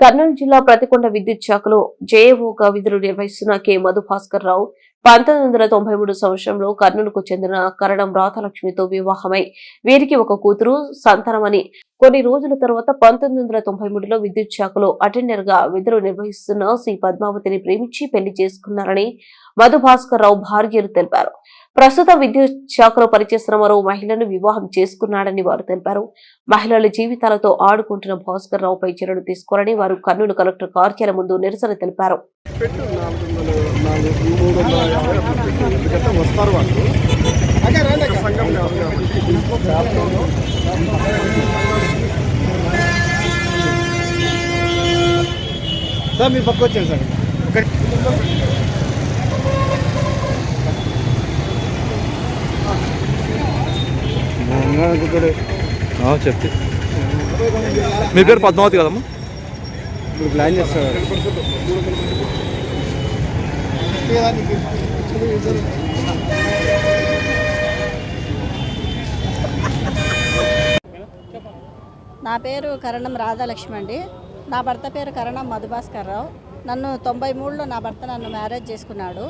కర్నూలు జిల్లా ప్రతికొండ విద్యుత్ శాఖలో జేఏఓగా విధులు నిర్వహిస్తున్న కె మధుభాస్కర్ రావు పంతొమ్మిది వందల తొంభై మూడు సంవత్సరంలో కర్నూలుకు చెందిన కరణం రాధాలక్ష్మితో వివాహమై వీరికి ఒక కూతురు సంతానమని కొన్ని రోజుల తర్వాత పంతొమ్మిది వందల తొంభై మూడులో విద్యుత్ శాఖలో అటెండర్గా విధులు నిర్వహిస్తున్న సి పద్మావతిని ప్రేమించి పెళ్ళి చేసుకున్నారని మధుభాస్కర్ రావు భార్యలు తెలిపారు. ప్రస్తుత విద్యుత్ శాఖలో పనిచేస్తున్న మరో మహిళను వివాహం చేసుకున్నాడని వారు తెలిపారు. మహిళల జీవితాలతో ఆడుకుంటున్న భాస్కర్ రావుపై చర్యలు తీసుకోవాలని వారు కర్నూలు కలెక్టర్ కార్యాలయం ముందు నిరసన తెలిపారు. పెట్టు నాలుగు వందలు నాలుగు మూడు వందల యాభై అట్లా పెట్టు ఎందుకంటే వస్తారు వాళ్ళు ఒక సంఘం కాదు కాబట్టి యాప్లోనూ సార్ మీరు పక్క వచ్చారు సార్ ఆ, చెప్తే మీ పేరు పద్మావతి కదమ్మా? ఇప్పుడు ప్లాన్ చేస్తారు. నా పేరు కరణం రాధాలక్ష్మి అండి. నా భర్త పేరు కరణం మధుభాస్కర్ రావు. నన్ను తొంభై మూడులో నా భర్త నన్ను మ్యారేజ్ చేసుకున్నాడు.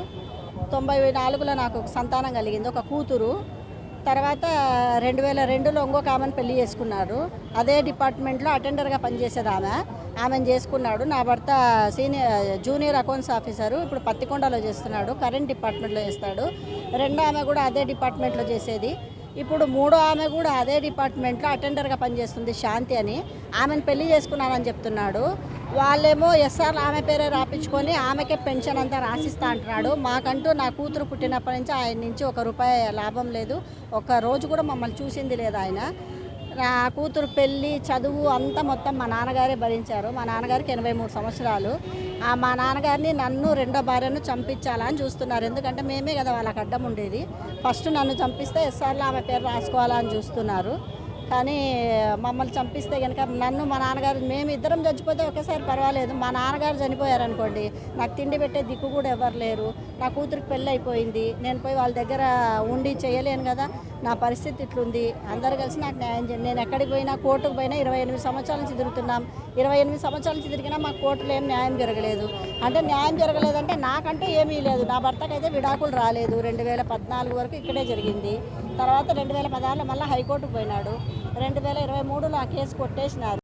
తొంభై నాలుగులో నాకు సంతానం కలిగింది. ఒక కూతురు. తర్వాత రెండు వేల రెండులో ఇంకొక ఆమెను పెళ్ళి చేసుకున్నాడు అదే డిపార్ట్మెంట్లో అటెండర్గా పనిచేసేది ఆమె. ఆమెను చేసుకున్నాడు. నా భర్త సీనియర్ జూనియర్ అకౌంట్స్ ఆఫీసరు. ఇప్పుడు పత్తికొండలో చేస్తున్నాడు. కరెంట్ డిపార్ట్మెంట్లో చేస్తాడు. రెండో ఆమె కూడా అదే డిపార్ట్మెంట్లో చేసేది. ఇప్పుడు మూడో ఆమె కూడా అదే డిపార్ట్మెంట్లో అటెండర్గా పనిచేస్తుంది శాంతి అని. ఆమెను పెళ్ళి చేసుకున్నానని చెప్తున్నాడు. వాళ్ళేమో ఎస్ఆర్ ఆమె పేరే రాపించుకొని ఆమెకే పెన్షన్ అంతా రాసిస్తా అంటున్నాడు. మాకంటూ నా కూతురు పుట్టినప్పటి నుంచి ఆయన నుంచి ఒక రూపాయి లాభం లేదు. ఒక రోజు కూడా మమ్మల్ని చూసింది లేదు ఆయన. నా కూతురు పెళ్ళి చదువు అంతా మొత్తం మా నాన్నగారే భరించారు. మా నాన్నగారికి ఎనభై మూడు సంవత్సరాలు. మా నాన్నగారిని నన్ను రెండో భార్యను చంపించాలని చూస్తున్నారు. ఎందుకంటే మేమే కదా వాళ్ళకి అడ్డం ఉండేది. ఫస్ట్ నన్ను చంపిస్తే ఎస్ఆర్లో ఆమె పేరు రాసుకోవాలని చూస్తున్నారు. కానీ మమ్మల్ని చంపిస్తే కనుక నన్ను మా నాన్నగారు మేము ఇద్దరం చచ్చిపోతే ఒకేసారి పర్వాలేదు. మా నాన్నగారు చనిపోయారనుకోండి నాకు తిండి పెట్టే దిక్కు కూడా ఎవరు లేరు. నా కూతురికి పెళ్ళి అయిపోయింది. నేను పోయి వాళ్ళ దగ్గర ఉండి చేయలేను కదా. నా పరిస్థితి ఇట్లుంది. అందరు కలిసి నాకు న్యాయం చేయండి. నేను ఎక్కడికి పోయినా కోర్టుకు పోయినా ఇరవై ఎనిమిది సంవత్సరాల నుంచి తిరుగుతున్నాం. ఇరవై ఎనిమిది సంవత్సరాల నుంచి తిరిగినా మాకు కోర్టులో ఏం న్యాయం జరగలేదు. అంటే న్యాయం జరగలేదంటే నాకంటే ఏమీ లేదు. నా భర్తకైతే విడాకులు రాలేదు. రెండు వేల పద్నాలుగు వరకు ఇక్కడే జరిగింది. తర్వాత రెండు వేల పదహారులో మళ్ళీ హైకోర్టుకు పోయినాడు. రెండు వేల ఇరవై మూడులో ఆ కేసు కొట్టేసినారు.